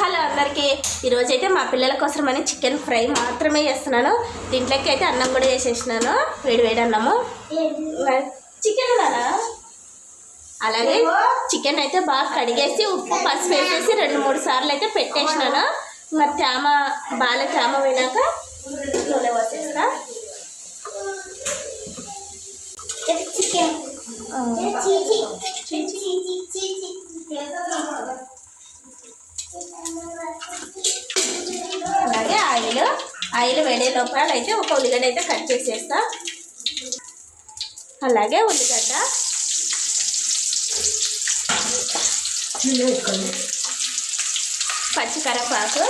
Hello అందరికీ. ఈరోజు అయితే మా పిల్లల కోసమని చికెన్ ఫ్రై మాత్రమే చేస్తున్నాను. దీంట్లోకి అయితే అన్నం కూడా చేసేసినాను. వేడి వేడి అన్నము. చికెన్ అలాగే చికెన్ అయితే బాగా కడిగేసి ఉప్పు పసుపు వేసేసి రెండు మూడు సార్లు అయితే పెట్టేసినాను. ఇంకా తేమ బాగా తేమ పోయినాక నూనె పోసేస్తా చికెన్ అలాగే ఆయిల్ ఆయిల్ వేడే లోపల అయితే ఒక ఉల్లిగడ్డ అయితే కట్ చేసేస్తా. అలాగే ఉల్లిగడ్డ. పచ్చికరపాకు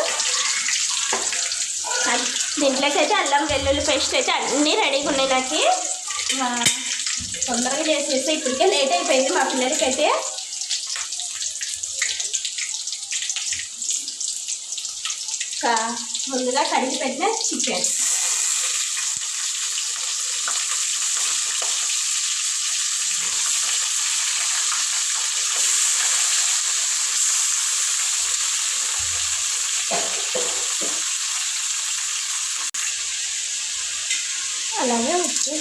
దీంట్లోకి అయితే అల్లం వెల్లుల్లి పేస్ట్ అయితే అన్నీ రెడీగా ఉన్నాయి నాకు. తొందరగా చేసేస్తే ఇప్పటికే లేట్ అయిపోయింది మా పిల్లలకి అయితే ముందుగా కడిగి పెట్టిన చికెన్ అలాగే ఉప్పు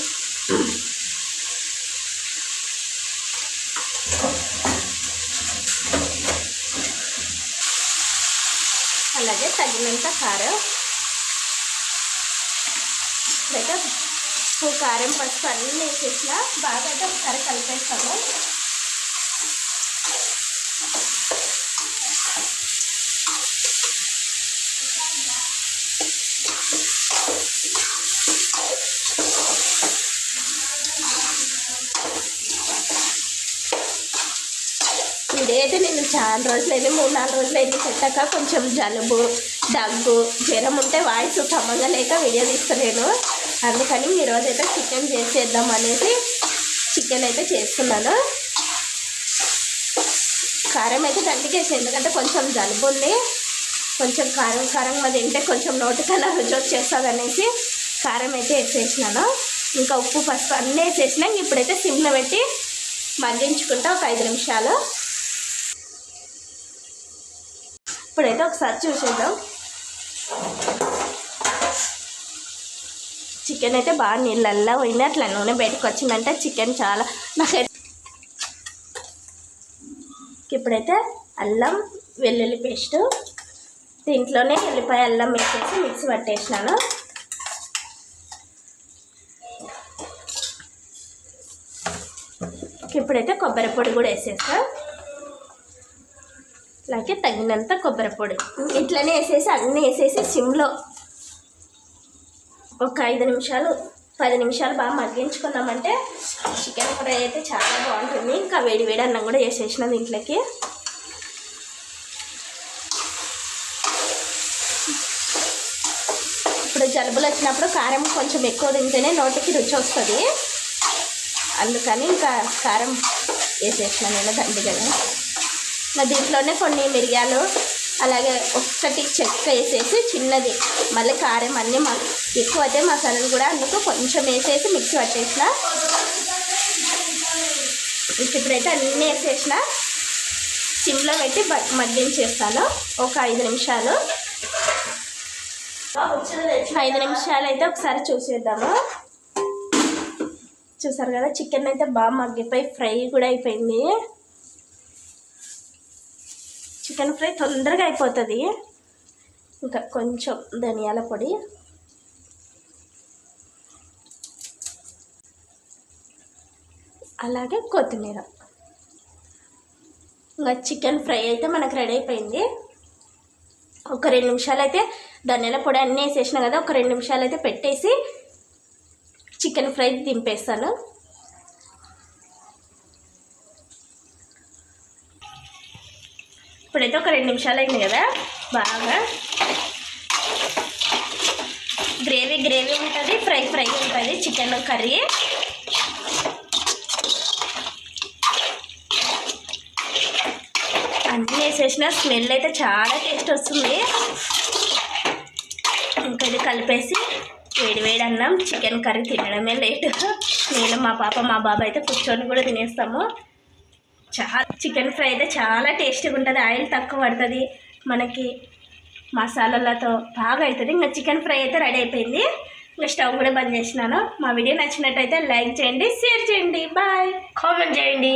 అలాగే తగినంత కారం. ఇప్పుడైతే ఉప్పు కారం పసుపు అన్నీ వేసేసిన బాగా అయితే ఒకసారి కలిపేస్తాము ఇదైతే నేను చాలా రోజులైంది మూడు నాలుగు రోజులైంది పెట్టాక కొంచెం జలుబు దగ్గు జ్వరం ఉంటే వాయిస్ క్రమంగా లేక వీడియో తీస్తలేను. అందుకని ఈరోజు అయితే చికెన్ చేసేద్దాం అనేసి చికెన్ అయితే చేస్తున్నాను. కారం అయితే దండికేసి ఎందుకంటే కొంచెం జలుబు ఉంది. కొంచెం కారం కారంగా తింటే కొంచెం నోటికన్నా రుచి వచ్చేస్తుంది అనేసి కారం అయితే వేసేసినాను. ఇంకా ఉప్పు పసుపు అన్నీ వేసేసినా ఇప్పుడైతే సిమ్లో పెట్టి మగ్గించుకుంటా ఒక ఐదు నిమిషాలు. ఇప్పుడైతే ఒకసారి చూసేద్దాం. చికెన్ అయితే బాగా నీళ్ళల్లా పోయింది. అట్లా నూనె బయటకు వచ్చిందంటే చికెన్ చాలా నాకైతే ఇప్పుడైతే అల్లం వెల్లుల్లి పేస్ట్. దీంట్లోనే ఎల్లిపాయ అల్లం వేసేసి మిక్సీ పట్టేసినాను. ఇప్పుడైతే కొబ్బరి పొడి కూడా వేసేస్తాను అలాగే తగినంత కొబ్బరి పొడి. ఇట్లనే వేసేసి అన్నీ వేసేసి సిమ్లో ఒక ఐదు నిమిషాలు పది నిమిషాలు బాగా మగ్గించుకున్నామంటే చికెన్ ఫ్రై అయితే చాలా బాగుంటుంది. ఇంకా వేడి వేడి అన్నం కూడా వేసేసిన దీంట్లోకి. ఇప్పుడు జలుబులు వచ్చినప్పుడు కారం కొంచెం ఎక్కువ తింటేనే నోటికి రుచి వస్తుంది. అందుకని ఇంకా కారం వేసేసిన నేను దండిగానే దీంట్లోనే కొన్ని మిరియాలు అలాగే ఒక్కటి చెక్క వేసేసి చిన్నది. మళ్ళీ కారం అన్నీ మా ఎక్కువ అయితే మసాలాలు కూడా అందుకు కొంచెం వేసేసి మిక్సీ పట్టేసిన. ఇప్పుడైతే అన్నీ వేసేసిన. సిమ్లో పెట్టి మగ్గించేస్తాను. ఒక ఐదు నిమిషాలు. ఐదు నిమిషాలు అయితే ఒకసారి చూసేద్దాము. చూసారు కదా చికెన్ అయితే బాగా మగ్గిపోయి ఫ్రై కూడా అయిపోయింది. చికెన్ ఫ్రై తొందరగా అయిపోతుంది. ఇంకా కొంచెం ధనియాల పొడి. అలాగే కొత్తిమీర. ఇంకా చికెన్ ఫ్రై అయితే మనకు రెడీ అయిపోయింది. ఒక రెండు నిమిషాలు అయితే ధనియాల పొడి అన్నీ వేసేసిన కదా ఒక రెండు నిమిషాలు అయితే పెట్టేసి చికెన్ ఫ్రై దింపేస్తాను. ఇప్పుడైతే ఒక రెండు నిమిషాలు అయింది కదా? బాగా గ్రేవీ గ్రేవీ ఉంటుంది ఫ్రై ఫ్రై ఉంటుంది చికెన్ కర్రీ. అన్నీ వేసేసిన స్మెల్ అయితే చాలా టేస్ట్ వస్తుంది. ఇంకా ఇది కలిపేసి వేడి వేడి అన్నం చికెన్ కర్రీ తినడమే లేట్. నేను మా పాప మా బాబా అయితే కూర్చొని కూడా తినేస్తాము. చాలా చికెన్ ఫ్రై అయితే చాలా టేస్టీగా ఉంటుంది. ఆయిల్ తక్కువ పడుతుంది. మనకి మసాలాలతో బాగా అవుతుంది ఇంకా చికెన్ ఫ్రై అయితే రెడీ అయిపోయింది. ఇంకా స్టవ్ కూడా బంద్ చేసినాను. మా వీడియో నచ్చినట్టయితే లైక్ చేయండి షేర్ చేయండి. బాయ్. కామెంట్ చేయండి.